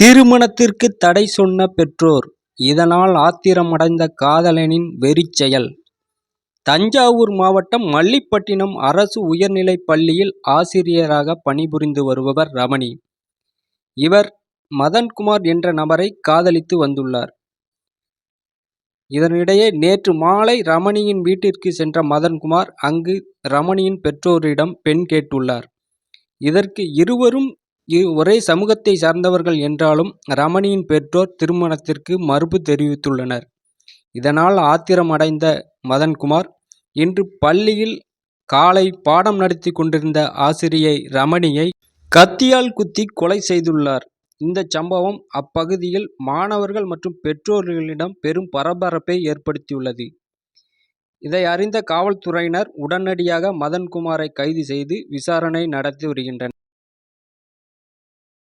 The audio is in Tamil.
திருமணத்திற்கு தடை சொன்ன பெற்றோர் இதனால் ஆத்திரமடைந்த காதலனின் வெறிச்செயல் தஞ்சாவூர் மாவட்டம் மல்லிப்பட்டினம் அரசு உயர்நிலைப் பள்ளியில் ஆசிரியராக பணிபுரிந்து வருபவர் ரமணி. இவர் மதன்குமார் என்ற நபரை காதலித்து வந்துள்ளார். இதனிடையே நேற்று மாலை ரமணியின் வீட்டிற்கு சென்ற மதன்குமார் அங்கு ரமணியின் பெற்றோரிடம் பெண் கேட்டுள்ளார். இதற்கு இருவரும் ஒரே சமூகத்தை சார்ந்தவர்கள் என்றாலும் ரமணியின் பெற்றோர் திருமணத்திற்கு மறுப்பு தெரிவித்துள்ளனர். இதனால் ஆத்திரமடைந்த மதன்குமார் இன்று பள்ளியில் காலை பாடம் நடத்தி கொண்டிருந்த ஆசிரியை ரமணியை கத்தியால் குத்தி கொலை செய்துள்ளார். இந்த சம்பவம் அப்பகுதியில் மாணவர்கள் மற்றும் பெற்றோர்களிடம் பெரும் பரபரப்பை ஏற்படுத்தியுள்ளது. இதை அறிந்த காவல்துறையினர் உடனடியாக மதன்குமாரை கைது செய்து விசாரணை நடத்தி வருகின்றனர்.